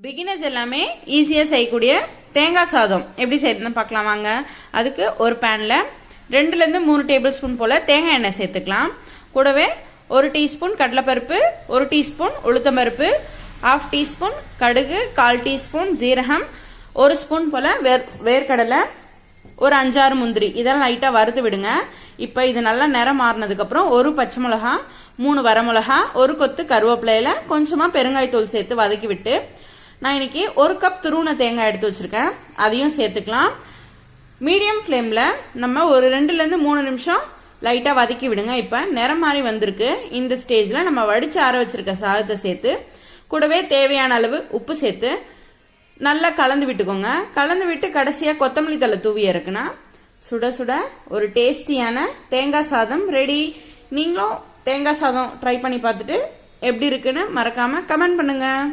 Beginners எல்லாமே ஈஸியாக செய்யக்கூடிய தேங்காய் சாதம். எப்படி செய்யறதுன்னு பார்க்கலாம் வாங்க. அதுக்கு ஒரு பேனில் ரெண்டுலேருந்து மூணு டேபிள் ஸ்பூன் போல் தேங்காய் எண்ணெய் சேர்த்துக்கலாம். கூடவே ஒரு டீஸ்பூன் கடலைப்பருப்பு ஒரு டீஸ்பூன் உளுத்தம்பருப்பு ஹாஃப் டீஸ்பூன் கடுகு கால் டீஸ்பூன் ஜீரகம் ஒரு ஸ்பூன் போல் வேர் வேர்க்கடலை ஒரு அஞ்சாறு முந்திரி. இதெல்லாம் லைட்டாக வறுத்து விடுங்க. இப்போ இது நல்லா நிறம் மாறினதுக்கப்புறம் ஒரு பச்சை மிளகா மூணு வரமிளகா ஒரு கொத்து கருவேப்பிலையில் கொஞ்சமாக பெருங்காயத்தூள் சேர்த்து வதக்கி விட்டு நான் இன்னைக்கு ஒரு கப் துருவன தேங்காய் எடுத்து வச்சுருக்கேன். அதையும் சேர்த்துக்கலாம். மீடியம் ஃப்ளேமில் நம்ம ஒரு ரெண்டுலேருந்து மூணு நிமிஷம் லைட்டாக வதக்கி விடுங்க. இப்போ நிறம் மாதிரி வந்திருக்கு. இந்த ஸ்டேஜில் நம்ம வடித்து ஆற வச்சிருக்க சாதத்தை சேர்த்து கூடவே தேவையான அளவு உப்பு சேர்த்து நல்லா கலந்து விட்டுக்கோங்க. கலந்து விட்டு கடைசியாக கொத்தமல்லி தலை தூவி இருக்குன்னா சுட சுட ஒரு டேஸ்டியான தேங்காய் சாதம் ரெடி நீங்களும் தேங்காய் சாதம் ட்ரை பண்ணி பார்த்துட்டு எப்படி இருக்குன்னு மறக்காமல் கமெண்ட் பண்ணுங்கள்